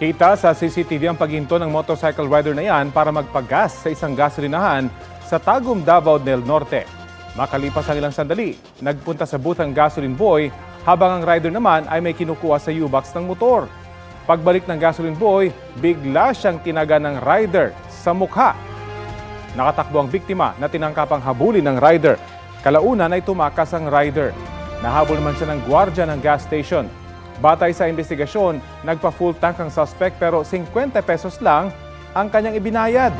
Kita sa CCTV ang paghinto ng motorcycle rider na yan para magpagas sa isang gasolinahan sa Tagum, Davao del Norte. Makalipas ang ilang sandali, nagpunta sa booth ang gasoline boy habang ang rider naman ay may kinukuha sa U-box ng motor. Pagbalik ng gasoline boy, bigla siyang tinaga ng rider sa mukha. Nakatakbo ang biktima na tinangkapang habulin ng rider. Kalaunan ay tumakas ang rider. Nahabol naman siya ng gwardya ng gas station. Batay sa investigasyon, nagpa-full tank ang suspect pero 50 pesos lang ang kanyang ibinayad.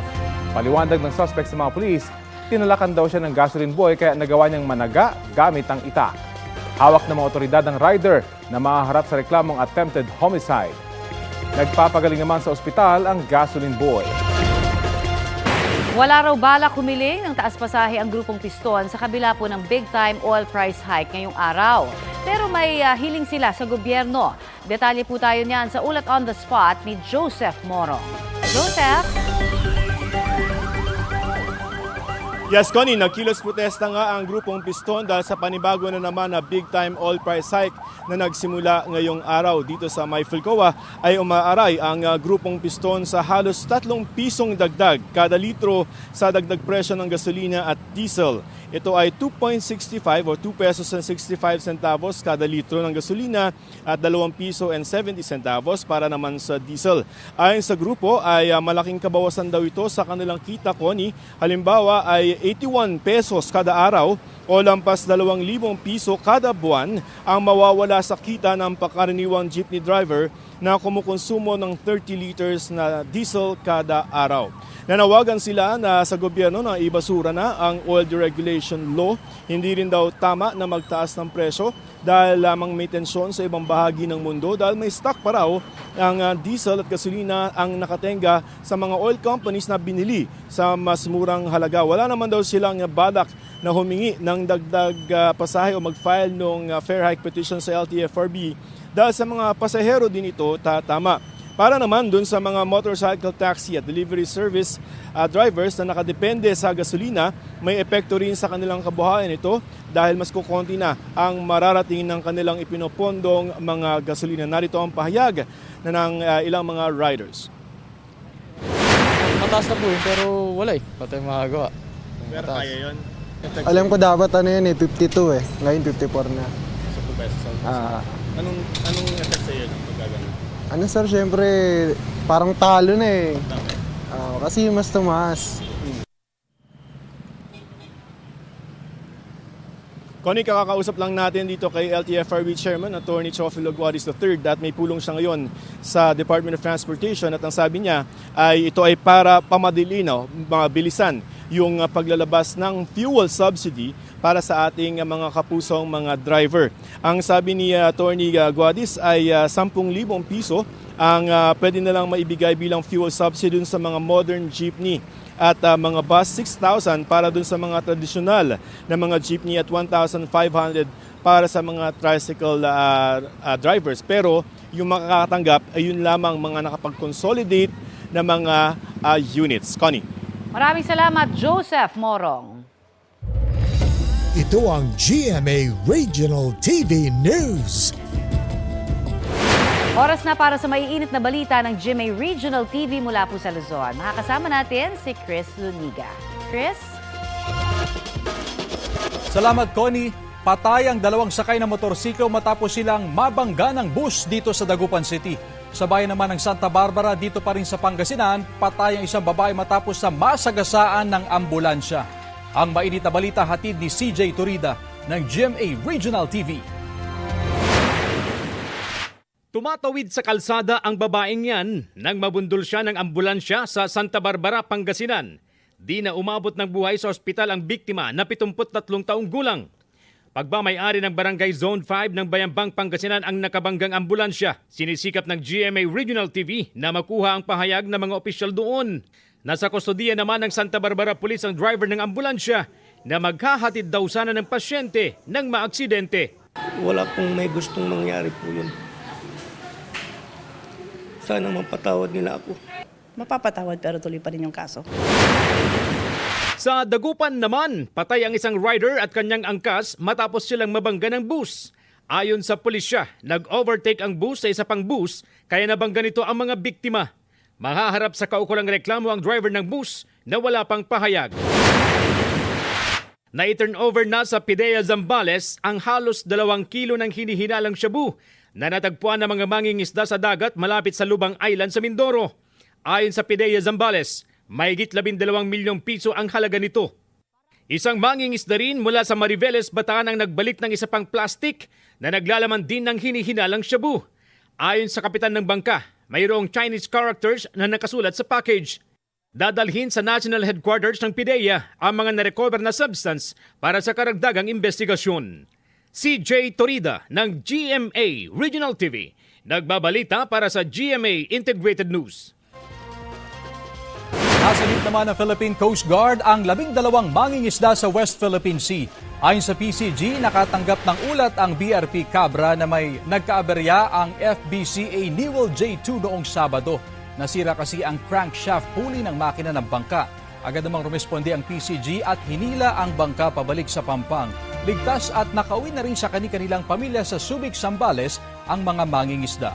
Paliwanag ng suspect sa mga pulis, tinalakan daw siya ng gasoline boy kaya nagawa niyang managa gamit ang itak. Hawak ng mga otoridad ng rider na mahaharap sa reklamong attempted homicide. Nagpapagaling naman sa ospital ang gasoline boy. Wala raw balak humiling ng taas pasahe ang grupong piston sa kabila po ng big time oil price hike ngayong araw. May ah, hiling sila sa gobyerno. Detalye po tayo niyan sa ulat on the spot ni Joseph Moro. Joseph? Yes, Connie, nagkilos protesta nga ang grupong Piston dahil sa panibago na naman na big time oil price hike na nagsimula ngayong araw dito sa Mayfilcoa ay umaaray ang uh, grupong Piston sa halos 3 pisong dagdag kada litro sa dagdag presyo ng gasolina at diesel. Ito ay 2.65 o 2 pesos and 65 centavos kada litro ng gasolina at 2 piso and 70 centavos para naman sa diesel. Ayon sa grupo ay uh, malaking kabawasan daw ito sa kanilang kita, Connie. Halimbawa ay 81 pesos kada araw o lampas 2,000 piso kada buwan ang mawawala sa kita ng pakaraniwang jeepney driver na kumukonsumo ng 30 liters na diesel kada araw. Nanawagan sila na sa gobyerno na ibasura na ang oil deregulation law. Hindi rin daw tama na magtaas ng presyo dahil lamang may tensyon sa ibang bahagi ng mundo dahil may stock pa raw ang uh, diesel at gasolina ang nakatenga sa mga oil companies na binili sa mas murang halaga. Wala naman daw silang balak na humingi ng dagdag uh, pasahe o mag-file ng uh, fair hike petition sa LTFRB dahil sa mga pasahero din ito tatama. Para naman dun sa mga motorcycle taxi at delivery service uh, drivers na nakadepende sa gasolina, may epekto rin sa kanilang kabuhayan ito dahil mas kukonti na ang mararating ng kanilang ipinopondong mga gasolina. Narito ang pahayag na ng uh, ilang mga riders. Mataas na po pero wala eh. Tayong magagawa. Pero kaya yun? Alam ko dapat ano yun eh, 52 eh. Ngayon 54 na. Sa 2 pesos. Ah, Anong, anong effect sa iyo ng pagkagano? ano sir, syempre, parang talo na eh. Ah, kasi mas tumaas. Connie, kakakausap lang natin dito kay LTFRB Chairman, Attorney Chofilo Guadis III at may pulong siya ngayon sa Department of Transportation at ang sabi niya ay ito ay para pamadali, no, mabilisan yung uh, paglalabas ng fuel subsidy para sa ating uh, mga kapusong mga driver. Ang sabi ni uh, Attorney Guadis ay uh, 10,000 piso ang pwede na lang maibigay bilang fuel subsidy sa mga modern jeepney at uh, mga bus 6,000 para dun sa mga tradisyonal na mga jeepney at 1,500 para sa mga tricycle uh, uh, drivers. Pero yung makakatanggap ay yun lamang mga nakapag-consolidate na mga uh, units. Connie. Maraming salamat, Joseph Morong. Ito ang GMA Regional TV News. Oras na para sa maiinit na balita ng GMA Regional TV mula po sa Luzon. Makakasama natin si Chris Luniga. Chris? Salamat, Connie. Patay ang dalawang sakay na motorsiklo matapos silang mabangga ng bus dito sa Dagupan City. Sa bayan naman ng Santa Barbara, dito pa rin sa Pangasinan, patay ang isang babae matapos sa masagasaan ng ambulansya. Ang mainit na balita hatid ni CJ Turida ng GMA Regional TV. Tumatawid sa kalsada ang babaeng yan nang mabundol siya ng ambulansya sa Santa Barbara, Pangasinan. Di na umabot ng buhay sa ospital ang biktima na 73 taong gulang. Pagmamayari ng Barangay Zone 5 ng Bayambang, Pangasinan ang nakabanggang ambulansya. Sinisikap ng GMA Regional TV na makuha ang pahayag ng mga opisyal doon. Nasa kustodiya naman ng Santa Barbara Police ang driver ng ambulansya na maghahatid daw sana ng pasyente ng maaksidente. wala pong may gustong mangyari po yun. Sana mapatawad nila ako. mapapatawad pero tuloy pa rin yung kaso. Sa Dagupan naman, patay ang isang rider at kanyang angkas matapos silang mabangga ng bus. Ayon sa pulisya, nag-overtake ang bus sa isa pang bus kaya nabangga nito ang mga biktima. Mahaharap sa kaukulang reklamo ang driver ng bus na wala pang pahayag. Na-turn over na sa Pidea Zambales ang halos dalawang kilo ng hinihinalang shabu na natagpuan ng mga mangingisda sa dagat malapit sa Lubang Island sa Mindoro. Ayon sa Pidea Zambales, mahigit 12 milyong piso ang halaga nito. Isang mangingisda rin mula sa Mariveles, Bataan ang nagbalik ng isa pang plastic na naglalaman din ng hinihinalang shabu. Ayon sa kapitan ng bangka, mayroong Chinese characters na nakasulat sa package. Dadalhin sa national headquarters ng PIDEA ang mga narecover na substance para sa karagdagang investigasyon. Si Jay Torida ng GMA Regional TV, nagbabalita para sa GMA Integrated News. Nasalip naman ng Philippine Coast Guard ang labing dalawang mangingisda sa West Philippine Sea. Ayon sa PCG, nakatanggap ng ulat ang BRP Cabra na may nagkaaberya ang FBCA Newell J2 noong Sabado. Nasira kasi ang crankshaft pulley ng makina ng bangka. Agad namang rumesponde ang PCG at hinila ang bangka pabalik sa Pampang. Ligtas at nakauwi na rin sa kani-kanilang pamilya sa Subic, Sambales ang mga mangingisda.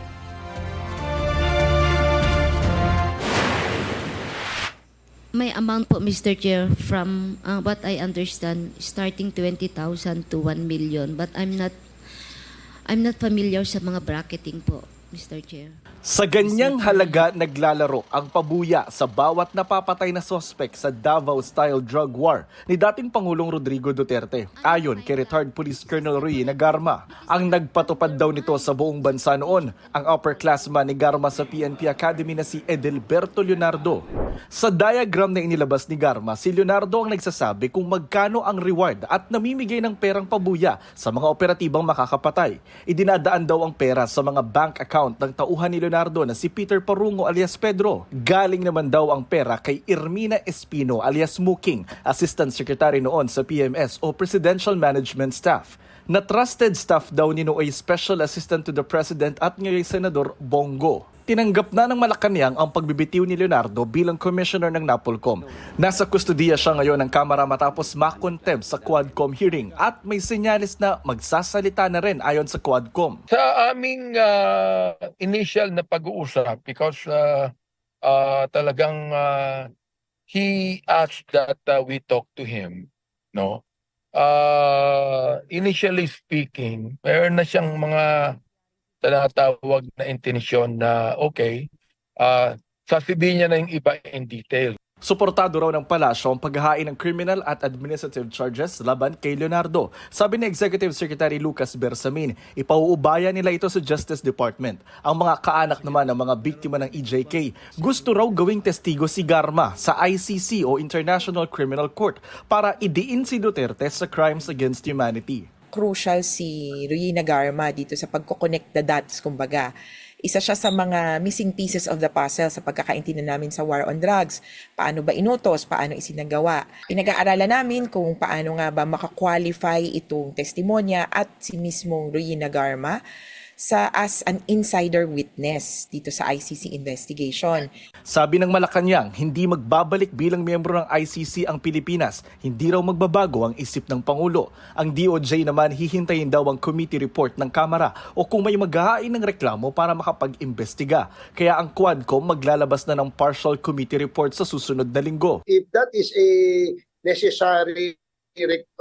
May amount po, Mr. Chair, from uh, what I understand, starting 20,000 to 1 million. But I'm not, I'm not familiar sa mga bracketing po, Mr. Chair. Sa ganyang halaga naglalaro ang pabuya sa bawat napapatay na sospek sa Davao-style drug war ni dating Pangulong Rodrigo Duterte. Ayon kay retired Police Colonel Rui Nagarma, ang nagpatupad daw nito sa buong bansa noon ang upperclassman ni Garma sa PNP Academy na si Edelberto Leonardo. Sa diagram na inilabas ni Garma, si Leonardo ang nagsasabi kung magkano ang reward at namimigay ng perang pabuya sa mga operatibang makakapatay. Idinadaan daw ang pera sa mga bank account ng tauhan ni Leonardo na si Peter Parungo alias Pedro. Galing naman daw ang pera kay Irmina Espino alias Muking, Assistant Secretary noon sa PMS o Presidential Management Staff na trusted staff daw ni Nooy Special Assistant to the President at ngayon Senador Bongo. Tinanggap na ng Malacanang ang pagbibitiw ni Leonardo bilang commissioner ng NAPOLCOM. Nasa kustodiya siya ngayon ng Kamara matapos makontem sa Quadcom hearing at may senyalis na magsasalita na rin ayon sa Quadcom. Sa aming ah, initial na pag-uusap because ah, ah, talagang ah, he asked that ah, we talk to him, no? Uh, initially speaking, mayroon na siyang mga tinatawag na intensyon na okay, ah sasabihin niya na yung iba in detail. Suportado raw ng palasyo ang paghahain ng criminal at administrative charges laban kay Leonardo. Sabi ni Executive Secretary Lucas Bersamin, ipauubaya nila ito sa Justice Department. Ang mga kaanak naman ng mga biktima ng EJK, gusto raw gawing testigo si Garma sa ICC o International Criminal Court para idiin si Duterte sa crimes against humanity. crucial si Ruina Garma dito sa pagkoconnect the dots, kumbaga. Isa siya sa mga missing pieces of the puzzle sa pagkakaintindihan namin sa war on drugs. Paano ba inutos? Paano isinagawa? Pinag-aaralan namin kung paano nga ba makakwalify itong testimonya at si mismong Ruina Garma sa as an insider witness dito sa ICC investigation. Sabi ng Malacanang, hindi magbabalik bilang miyembro ng ICC ang Pilipinas. Hindi raw magbabago ang isip ng Pangulo. Ang DOJ naman hihintayin daw ang committee report ng Kamara o kung may maghahain ng reklamo para makapag-imbestiga. Kaya ang Quadcom maglalabas na ng partial committee report sa susunod na linggo. if that is a necessary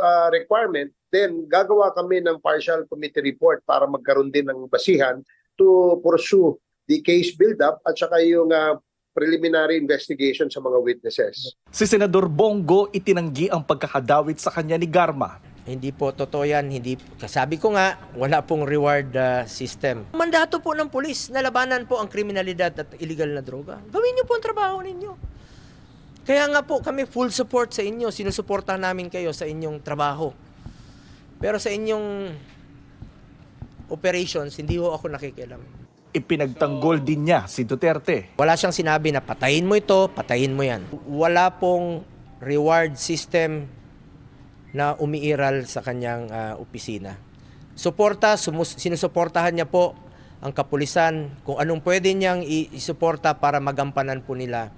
uh, requirement, then gagawa kami ng partial committee report para magkaroon din ng basihan to pursue the case build-up at saka yung uh, preliminary investigation sa mga witnesses. Si Senador Bongo itinanggi ang pagkakadawit sa kanya ni Garma. Hindi po totoo yan. Hindi, sabi ko nga, wala pong reward uh, system. Mandato po ng pulis na labanan po ang kriminalidad at illegal na droga. Gawin niyo po ang trabaho ninyo. Kaya nga po kami full support sa inyo. Sinusuportahan namin kayo sa inyong trabaho. Pero sa inyong operations, hindi ho ako nakikialam. Ipinagtanggol din niya si Duterte. Wala siyang sinabi na patayin mo ito, patayin mo yan. Wala pong reward system na umiiral sa kanyang ah, opisina. Suporta, sumus- sinusuportahan niya po ang kapulisan kung anong pwede niyang isuporta para magampanan po nila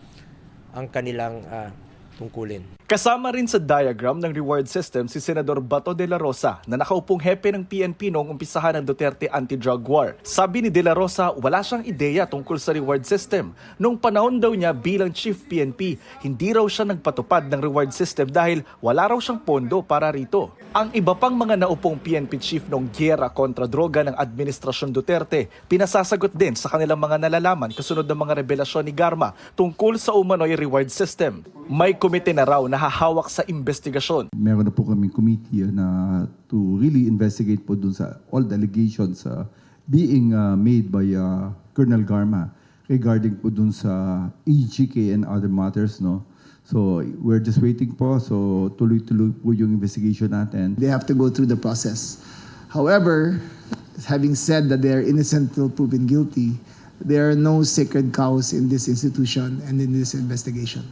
ang kanilang ah, tungkulin. Kasama rin sa diagram ng reward system si Senador Bato de la Rosa na nakaupong hepe ng PNP noong umpisahan ng Duterte anti-drug war. Sabi ni de la Rosa, wala siyang ideya tungkol sa reward system. Noong panahon daw niya bilang Chief PNP, hindi raw siya nagpatupad ng reward system dahil wala raw siyang pondo para rito. Ang iba pang mga naupong PNP chief noong gyera kontra droga ng Administrasyon Duterte, pinasasagot din sa kanilang mga nalalaman kasunod ng mga revelasyon ni Garma tungkol sa umano'y reward system. May komite na raw na hahawak sa investigasyon. meron na po kaming committee uh, na to really investigate po dun sa all the allegations uh, being uh, made by uh, Colonel Garma regarding po dun sa EGK and other matters, no? So, we're just waiting po. So, tuloy-tuloy po yung investigation natin. They have to go through the process. However, having said that they are innocent till proven guilty, there are no sacred cows in this institution and in this investigation.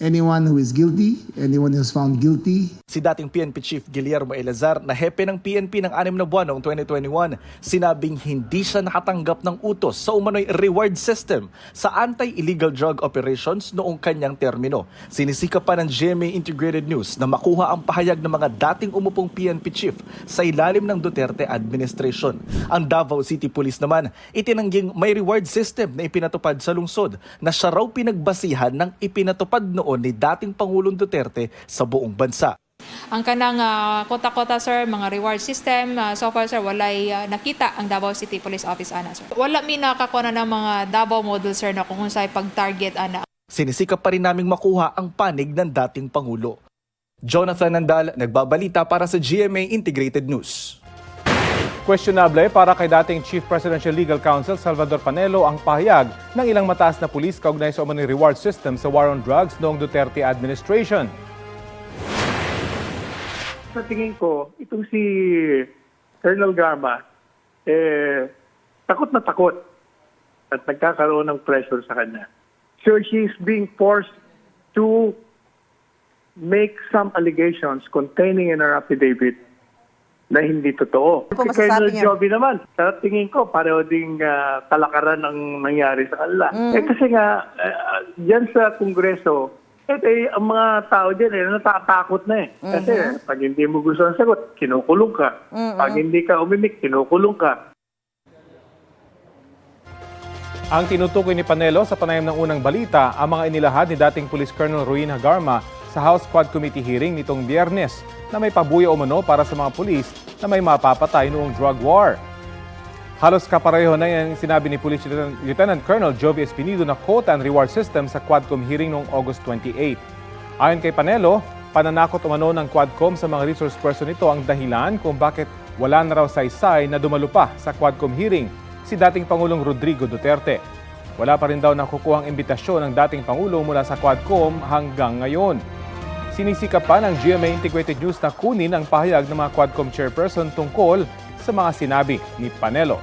Anyone who is guilty, anyone who is found guilty, Si dating PNP Chief Guillermo Elazar na hepe ng PNP ng anim na buwan noong 2021, sinabing hindi siya nakatanggap ng utos sa umano'y reward system sa anti-illegal drug operations noong kanyang termino. Sinisika pa ng GMA Integrated News na makuha ang pahayag ng mga dating umupong PNP Chief sa ilalim ng Duterte administration. Ang Davao City Police naman, itinangging may reward system na ipinatupad sa lungsod na siya raw pinagbasihan ng ipinatupad noon ni dating Pangulong Duterte sa buong bansa. ang kanang ah, kota-kota sir mga reward system ah, so far sir walay ah, nakita ang Davao City Police Office ana sir wala mi nakakuha na ng mga Davao model sir na kung unsay pag-target ana Sinisikap pa rin naming makuha ang panig ng dating Pangulo. Jonathan Nandal, nagbabalita para sa GMA Integrated News. Questionable para kay dating Chief Presidential Legal Counsel Salvador Panelo ang pahayag ng ilang mataas na pulis kaugnay sa umano'y reward system sa war on drugs noong Duterte administration. sa tingin ko, itong si Colonel Garma, eh, takot na takot at nagkakaroon ng pressure sa kanya. So she's being forced to make some allegations containing in her affidavit na hindi totoo. Ano po Si Colonel niya? Joby naman, sa tingin ko, pareho ding ah, kalakaran ang nangyari sa kanila. Mm. Eh kasi nga, uh, dyan sa Kongreso, eh, eh, ang mga tao dyan, eh, natatakot na eh. Kasi Mhm. pag hindi mo gusto ang sagot, kinukulong ka. Mhm. Pag hindi ka umimik, kinukulong ka. Ang tinutukoy ni Panelo sa panayam ng unang balita ang mga inilahad ni dating Police Colonel Ruin Hagarma sa House Quad Committee hearing nitong biyernes na may pabuya umano para sa mga pulis na may mapapatay noong drug war. Halos kapareho na yung sinabi ni Police Lieutenant, Lieutenant Colonel Jovi Espinido na quota and reward system sa Quadcom hearing noong August 28. Ayon kay Panelo, pananakot umano ng Quadcom sa mga resource person nito ang dahilan kung bakit wala na raw saysay na dumalo pa sa Quadcom hearing si dating Pangulong Rodrigo Duterte. Wala pa rin daw nakukuhang imbitasyon ng dating Pangulo mula sa Quadcom hanggang ngayon. Sinisikap pa ng GMA Integrated News na kunin ang pahayag ng mga Quadcom chairperson tungkol sa mga sinabi ni Panelo.